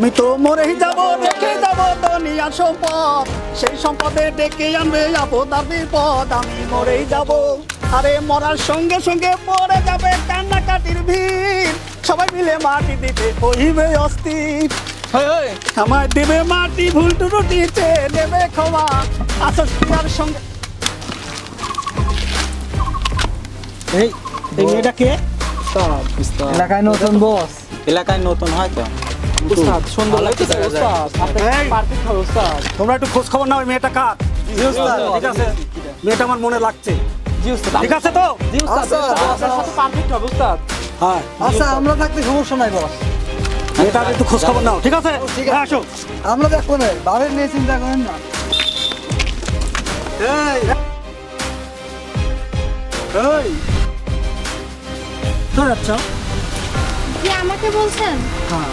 আমি তো মরেই যাব রেখে যাব দুনিয়া সম্পদ। সেই সম্পদে ডেকে আনবে আপদার বিপদ আমি মরেই যাব। আরে মরার সঙ্গে সঙ্গে পড়ে যাবে কান্নাকাটির ভিড়। সবাই মিলে মাটি দিতে হইবে অস্থির। আমায় দেবে মাটি ভুল টুটিতে দেবে ক্ষমা। আসস্তিয়ার সঙ্গে। এই এই মেয়েটা কে? এলাকায় নতুন বস। এলাকায় নতুন হয়তো। সুন্দর পারফেক্ট তোমরা একটু খোঁজ খবর নাও মেয়েটা কার? ঠিক আছে। মেয়েটা আমার মনে লাগছে। জি ঠিক আছে তো? জি উস্তাদ আপনার সাথে পারফেক্ট হবে উস্তাদ। হ্যাঁ। আচ্ছা আমরা থাকতে সমস্যা নাই বস। একটু খোঁজ খবর নাও ঠিক আছে? হ্যাঁ, আসো। আমরা দেখব না বাবার নিয়ে চিন্তা করেন না। এই। এই। তো আচ্ছা কি আমাকে বলছেন? হ্যাঁ।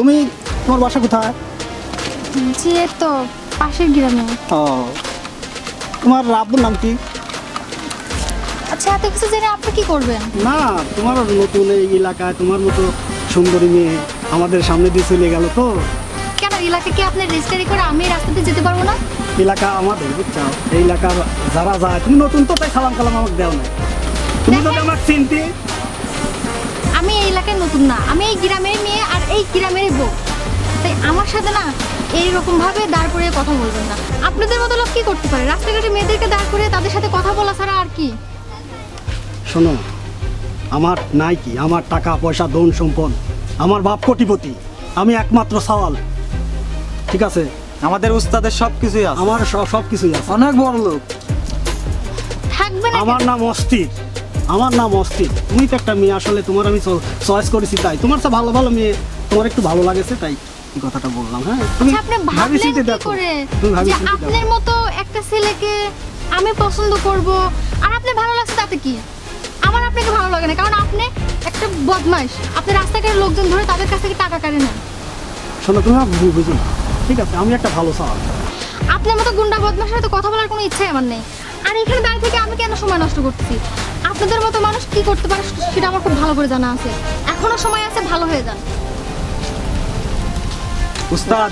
তুমি তোমার বাসা কোথায়? জি এই তো পাশের গ্রামে। ও তোমার আব্বুর নাম কি? আচ্ছা এত কিছু জেনে আপনি কি করবেন? না তোমার নতুন এই এলাকায় তোমার মতো সুন্দরী মেয়ে আমাদের সামনে দিয়ে চলে গেল তো। কেন এলাকা কি আপনি রেজিস্ট্রি করে আমি রাস্তাতে যেতে পারব না? এলাকা আমাদের বুঝছ? এই এলাকার যারা যায় তুমি নতুন তো তাই সালাম কালাম আমাকে দেও না। তুমি যদি আমাকে চিনতে আমি এই এলাকায় নতুন না। আমি এই গ্রামের মেয়ে আর এই গ্রামের বউ। তাই আমার সাথে না এইরকম ভাবে দাঁড় করিয়ে কথা বলবেন না। আপনাদের মতো লোক কি করতে পারে? রাস্তাঘাটে মেয়েদেরকে দাঁড় করিয়ে তাদের সাথে কথা বলা ছাড়া আর কি? শোনো আমার নাই কি আমার টাকা পয়সা ধন সম্পদ আমার বাপ কোটিপতি আমি একমাত্র সওয়াল। ঠিক আছে? আমাদের উস্তাদের সব কিছুই আছে। আমার সব সব কিছুই আছে। অনেক বড় লোক থাকবে আমার নাম অস্থির। আমার নাম অস্থির। তুমি তো একটা মেয়ে আসলে তোমার আমি চয়েস করেছি তাই। তোমার তো ভালো ভালো মেয়ে। তোমার একটু ভালো লাগেছে তাই এই কথাটা বললাম হ্যাঁ? তুমি আচ্ছা আপনি ভাবি চিন্তে দেখো। তুমি ভাবি চিন্তে আপনার মতো একটা ছেলেকে আমি পছন্দ করব। আর আপনি ভালো লাগছে তাতে কি? আমার আপনাকে ভালো লাগে না। কারণ আপনি একটা বদমাইশ। আপনি রাস্তাঘাটের লোকজন ধরে তাদের কাছ থেকে টাকা কাটে না শোনো তুমি বুঝো ঠিক আছে আমি একটা ভালো সওয়াল। আপনার মতো গুন্ডা বদমাশের সাথে কথা বলার কোনো ইচ্ছাই আমার নেই। আর এখানে দাঁড়িয়ে থেকে আমি কেন সময় নষ্ট করতেছি? আপনাদের মতো মানুষ কি করতে পারে সেটা আমার খুব ভালো করে জানা আছে। এখনও সময় আছে ভালো হয়ে যান। উস্তাদ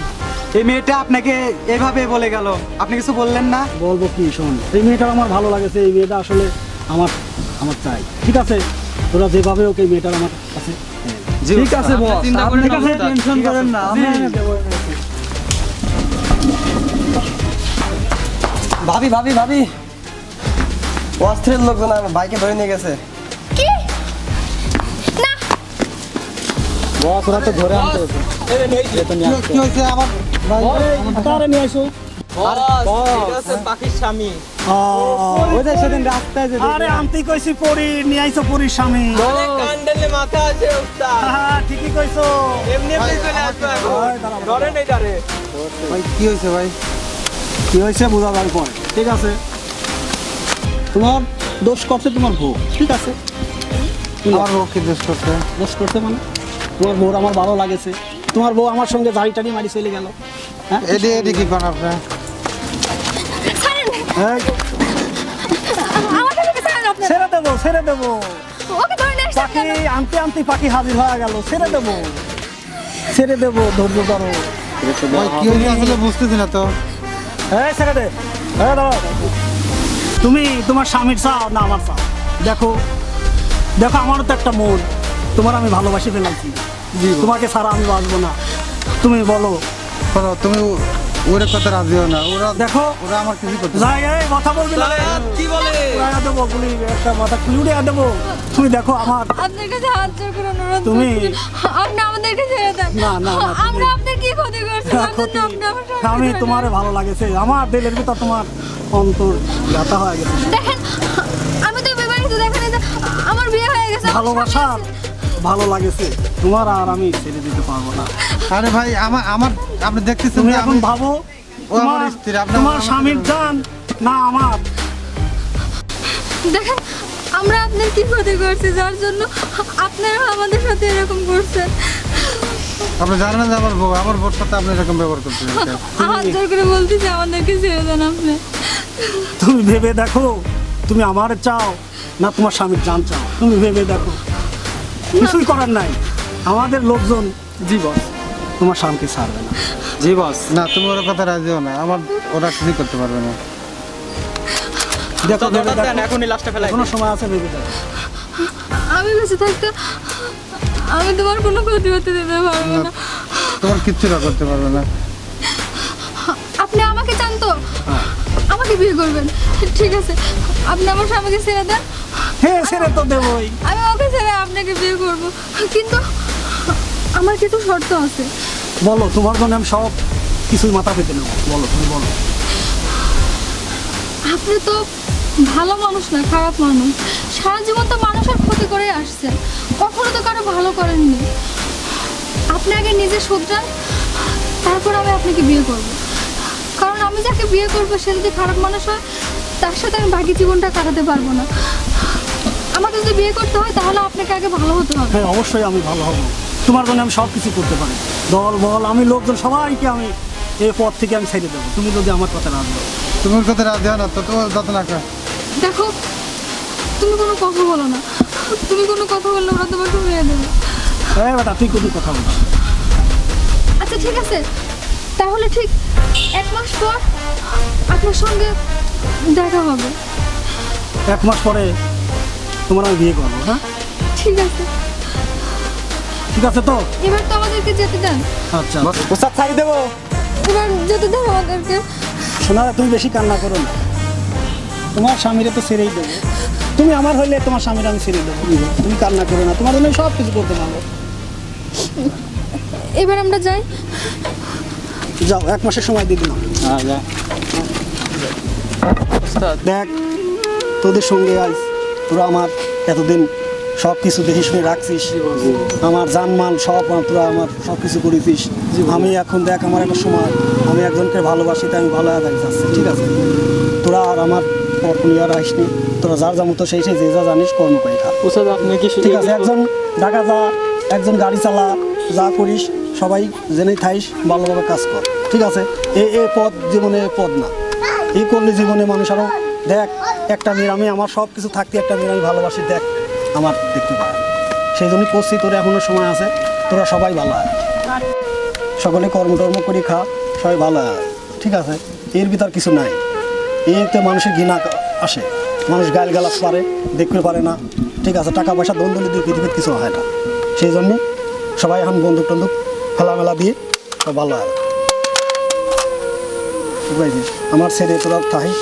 এই মেয়েটা আপনাকে এভাবে বলে গেল। আপনি কিছু বললেন না? বলব কি শোন এই মেয়েটা আমার ভালো লাগেছে এই মেয়েটা আসলে আমার আমার চাই। ঠিক আছে? তোরা যেভাবে ওকে এই মেয়েটার আমার কাছে হ্যাঁ। ঠিক আছে বস। আপনি কাছে টেনশন করেন না এনে দেবো। ভাবি ভাবি ভাবি। অস্ত্রের লোকজন আমার বাইকে ধরে নিয়ে গেছে। কি? না। বস ওরা তো ধরে আনতে হবে কি- কি হয়েছে আমার তারে নিয়ে আসো পাখির স্বামী। ও, ওই যে সেদিন রাস্তায় যে আরে আনতে কইছি পরি নিয়ে স্বামী। কান্ডেলে মাথা আছে উস্তাদ ঠিকই কইছো। এমনি এমনি চলে আসবে ওই দাঁড়াও। ধরে নেই ধরে ভাই কি হয়েছে ভাই? কি হয়েছে বোঝা যাবে পরে। ঠিক আছে। তোমার দোষ করছে তোমার বউ ঠিক আছে? আমার বউ কি দোষ করছে? দোষ করছে মানে? তোমার বউর আমার ভালো লাগেছে। তোমার বউ আমার সঙ্গে জাড়ি টাড়ি মারি চলে গেল। হ্যাঁ? এডি এডি কি করেন আপনি? ছেড়ে দেবো ছেড়ে দেবো। পাখি আনতে আনতে পাখি হাজির হয়ে গেল। ছেড়ে দেবো। ছেড়ে দেবো ধৈর্য ধরো। কি হয়েছে আসলে বুঝতেছি না তো। এই ছেড়ে দে। দাঁড়াও। তুমি তোমার স্বামীর চাও? না আমার চাও। দেখো দেখো আমারও তো একটা মন। তোমার আমি ভালোবাসি ফেলাইছি তোমাকে ছাড়া আমি বাঁচবো না। তুমি বলো। তুমি ওর কথা রাজি হও না। ওরা দেখো ওরা আমার কিছু করতে কথা বলবি না। কি বলে? একটা মাথা খুলি উড়ে দেবো। তুমি দেখো আমার আপনার কাছে হাত জোর করে অনুরোধ তুমি-। আপনি আমাদেরকে ছেড়ে দেন না, না, আমরা আপনার কি ক্ষতি করছি? আমি তোমার ভালো লাগেছে। আমার দিলের ভিতর তোমার অন্তর ব্যথা হয়ে গেছে। দেখেন আমি তো বিবাহিত দেখেন আমার বিয়ে হয়ে গেছে ভালোবাসা ভালো লাগেছে। তোমার আর আমি ছেড়ে দিতে পারব না। আরে ভাই আমার আমার আপনি দেখতেছেন তুমি এখন ভাবো তোমার স্ত্রী, আপনি তোমার স্বামীর জান না আমার। দেখেন আমরা আপনার কি ক্ষতি করছি? যার জন্য আপনারা আমাদের সাথে এরকম করছেন। আপনি জানেন যে আমার বউ আমার বউর সাথে আপনি এরকম ব্যবহার করতে হাত জোর করে বলতেছি আমাদেরকে ছেড়ে দেন আপনি। তুমি ভেবে দেখো তুমি আমার চাও না তোমার স্বামীর জান চাও? তুমি ভেবে দেখো। কিছুই করার নাই। আমাদের লোকজন জি বস তোমার স্বামীকে ছাড়বে না। জি বস। না তুমি ওর কথা রাজি হও না। আমার ওরা কিছুই করতে পারবে না। দেখো। এখনই লাস্টে ফেলাই এখনও সময় আছে ভেবে দেখো। আমি বেঁচে থাকতে আমি তোমার কোনো ক্ষতি হতে দিতে পারব না। তোমার কিচ্ছু না করতে পারবে না। আপনি আমাকে চান তো? আমাকে বিয়ে করবেন। ঠিক আছে আপনি আমার স্বামীকে ছেড়ে দেন। হ্যাঁ ছেড়ে তো দেবই। আমি ওকে ছেড়ে আপনাকে বিয়ে করব। কিন্তু আমার কিছু শর্ত আছে। বলো তোমার জন্য আমি সব কিছুই মাথা পেতে নেব। বলো তুমি বলো। আপনি তো ভালো মানুষ না খারাপ মানুষ। সারা জীবন তো মানুষের ক্ষতি করে আসছে। কখনো তো কারও ভালো করেননি। আপনি আগে নিজে শুধরান তারপর আমি আপনাকে বিয়ে করব। কারণ আমি যাকে বিয়ে করব সে যদি খারাপ মানুষ হয় তার সাথে আমি বাকি জীবনটা কাটাতে পারব না। আমাকে যদি বিয়ে করতে হয় তাহলে আপনাকে আগে ভালো হতে হবে। হ্যাঁ অবশ্যই আমি ভালো হব। তোমার জন্য আমি সব কিছু করতে পারি। দল বল আমি লোকজন সবাইকে আমি এই পথ থেকে আমি ছেড়ে দেবো। তুমি যদি আমার কথা রাখব তুমি ওর কথা হও না তো তোমার কথা না। দেখো তুমি কোনো কথা বলো না। তুমি কোনো কথা বললে ওরা তোমাকে মেরে দেবে। হ্যাঁ বেটা তুই কোনো কথা বলো আচ্ছা ঠিক আছে। তাহলে ঠিক এক মাস পর আপনার সঙ্গে দেখা হবে। এক মাস পরে তোমার আমি বিয়ে করব হ্যাঁ? ঠিক আছে। ঠিক আছে তো? এবার তো আমাদেরকে যেতে দেন। আচ্ছা। উস্তাদ ছাড়ি দেবো। এবার যেতে দেন আমাদেরকে। শোনা তুমি বেশি কান্না করো না। তোমার স্বামীরা তো ছেড়েই দেবো। তুমি আমার হইলে তোমার স্বামীর আমি ছেড়ে দেবো। তুমি কান্না করো না তোমার জন্য সব কিছু করতে পারব। এবার আমরা যাই। যাও এক মাসের সময় দিয়ে দিলাম। হ্যাঁ দেখ তোদের সঙ্গে আজ তোরা আমার এতদিন সব কিছু দেখে শুনে রাখছিস আমার জানমাল সব তোরা আমার সব কিছু করেছিস আমি এখন দেখ আমার একটা সময় আমি একজনকে ভালোবাসি তাই আমি ভালো আদায় যাচ্ছি ঠিক আছে? তোরা আর আমার আর আসনি তোরা যার যা মতো সেই সেই যে যা জানিস কর্ম করে খা আপনি কি ঠিক আছে একজন ঢাকা যা একজন গাড়ি চালা যা করিস সবাই জেনেই থাইস ভালোভাবে কাজ কর। ঠিক আছে? এই এই পদ জীবনে পদ না। এই করলে জীবনে মানুষ আরও দেখ একটা মেয়ের আমি আমার সব কিছু থাকতে একটা মেয়ের আমি ভালোবাসি দেখ আমার দেখতে পায়। সেই জন্যই করছি তোর এখনও সময় আছে তোরা সবাই ভালো হয় সকলে কর্মটর্ম করি খা সবাই ভালো হয় ঠিক আছে? এর ভিতর কিছু নাই। এতে মানুষের ঘৃণা আসে। মানুষ গাল গালাস পারে দেখতে পারে না। ঠিক আছে টাকা পয়সা দ্বন্দ্ব দিয়ে পৃথিবীর কিছু হয় না। সেই জন্যে সবাই এখন বন্দুক টন্দুক ফেলামেলা দিয়ে সব ভালো হয়। আমার ছেলে তোরা থাকিস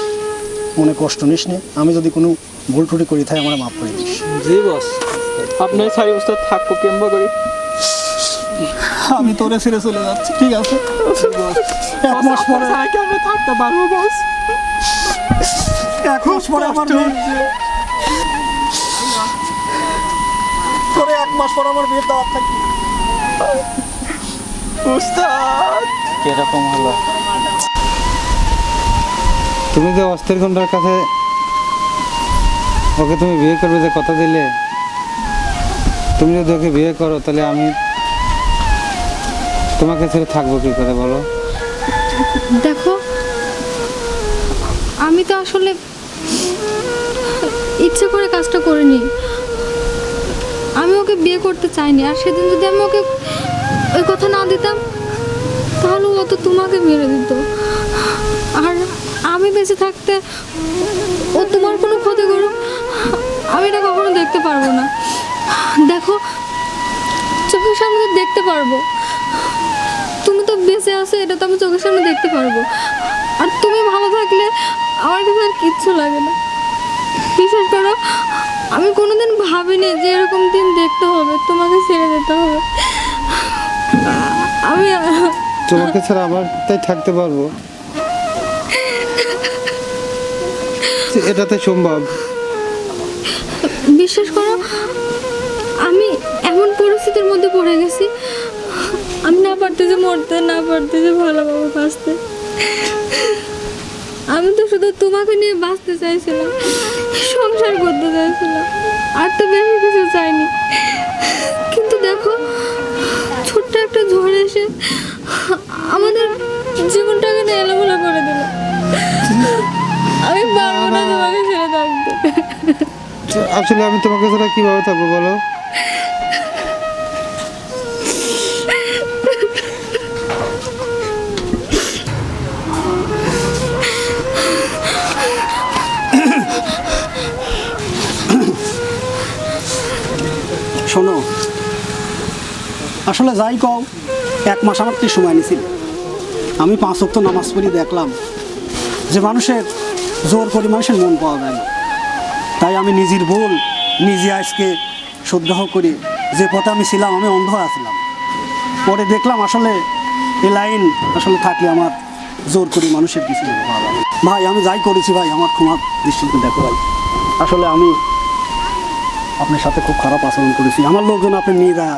মনে কষ্ট নিস নে। আমি যদি কোনো ভুল টুটি করি তাই আমার মাফ করে দিস। জি বস আপনি ছাড়ি উস্তাদ থাকব কেমবা করি। আমি তোরে ছেড়ে চলে যাচ্ছি ঠিক আছে? এক মাস পরে আমরা থাকতে পারব বস এক মাস পরে আমার বিয়ে তোরে এক মাস পরে আমার বিয়ের দাওয়াত থাকবে। উস্তাদ! কীরকম হলো? তুমি যে অস্থির ঘণ্টার কাছে ওকে তুমি বিয়ে করবে যে কথা দিলে তুমি যদি ওকে বিয়ে করো তাহলে আমি তোমাকে ছেড়ে থাকব কি করে বলো? দেখো, আমি তো আসলে ইচ্ছে করে কাজটা করিনি। আমি ওকে বিয়ে করতে চাইনি, আর সেদিন যদি আমি ওকে ওই কথা না দিতাম, তাহলে ও তো তোমাকে মেরে দিত। আর আমি বেঁচে থাকতে ও তোমার কোনো ক্ষতি করুক, আমি এটা কখনো দেখতে পারব না। দেখো, চোখের সামনে দেখতে পারব। বেঁচে আছো এটা তো আমি চোখের সামনে দেখতে পারব। আর তুমি ভালো থাকলে আমার কাছে আর কিচ্ছু লাগে না। বিশ্বাস করো আমি কোনোদিন ভাবিনি যে এরকম দিন দেখতে হবে তোমাকে ছেড়ে যেতে হবে। আমি তোমাকে ছাড়া আমার তাই থাকতে পারব। এটাতে সম্ভব। বিশ্বাস করো আমি এমন পরিস্থিতির মধ্যে পড়ে গেছি আমি না পারতেছি মরতে, না পারতেছি ভালোভাবে বাঁচতে। আমি তো শুধু তোমাকে নিয়ে বাঁচতে চাইছিলাম, সংসার করতে চাইছিলাম, আর তো বেশি কিছু চাইনি। কিন্তু দেখো, ছোট্ট একটা ঝড় এসে আমাদের জীবনটাকে না এলোমেলো করে দিল। আমি পারব না তোমাকে ছেড়ে থাকতে। আসলে আমি তোমাকে ছাড়া কীভাবে থাকব বলো? শোনো। আসলে যাই কও, এক মাস আমার তো সময় নিছিল। আমি পাঁচ অক্ত নামাজ পড়ি দেখলাম যে মানুষের জোর করে মানুষের মন পাওয়া যায় না। তাই আমি নিজের ভুল নিজে আজকে শুদ্ধাহ করি। যে পথে আমি ছিলাম, আমি অন্ধ আছিলাম পরে দেখলাম আসলে এই লাইন আসলে থাকলে আমার জোর করে মানুষের কিছু। ভাই, আমি যাই করেছি ভাই, আমার ক্ষমা দৃষ্টিতে দেখো ভাই। আসলে আমি আপনার সাথে খুব খারাপ আচরণ করেছি। আমার লোকজন আপনি নিয়ে যা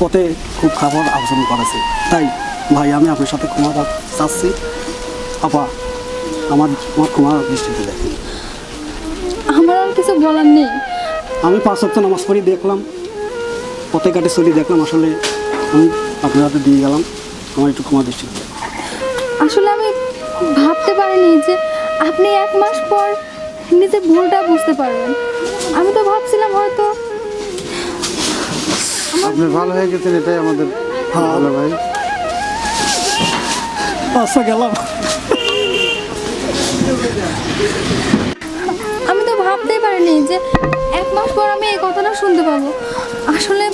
পথে খুব খারাপ আচরণ করেছে। তাই ভাই আমি আপনার সাথে ক্ষমা চাচ্ছি। আপা আমার আমার ক্ষমা দৃষ্টিতে দেখেন। আমার আর কিছু বলার নেই। আমি পাঁচ সপ্তাহ নামাজ পড়ি দেখলাম। পথে ঘাটে চলি দেখলাম আসলে আমি আপনার হাতে দিয়ে গেলাম। আমার একটু ক্ষমা দৃষ্টিতে আসলে আমি ভাবতে পারিনি যে আপনি এক মাস পর নিজের ভুলটা বুঝতে পারবেন। আমি তো ভাবছিলাম হয়তো আপনি ভালো হয়ে গেছেন এটাই আমাদের ভালো ভাই। আচ্ছা গেলাম। আমি তো ভাবতেই পারিনি যে এক মাস পর আমি এই কথাটা শুনতে পাবো। আসলে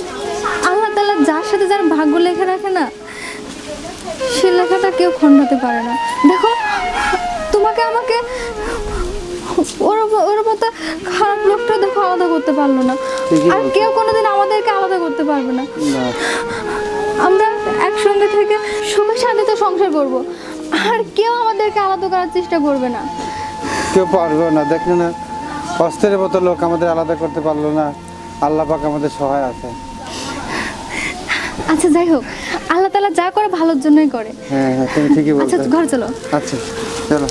আল্লাহ তাআলা যার সাথে যার ভাগ্য লেখা রাখে না সে লেখাটা কেউ খণ্ডাতে পারে না। দেখো তোমাকে আমাকে ওর ওর মতো খারাপ লোকটা করতে পারল না। আর কেউ কোনোদিন আমাদেরকে আলাদা করতে পারবে না। আমরা একসঙ্গে থেকে সুখে শান্তিতে সংসার করব। আর কেউ আমাদেরকে আলাদা করার চেষ্টা করবে না। কেউ পারবে না। দেখলে না অস্ত্রের মতো লোক আমাদের আলাদা করতে পারল না। আল্লাহ পাক আমাদের সহায় আছে। আচ্ছা যাই হোক। আল্লাহ তাআলা যা করে ভালোর জন্যই করে। হ্যাঁ হ্যাঁ তুমি ঠিকই বলছো আচ্ছা বলছো। ঘরে চলো। আচ্ছা চলো।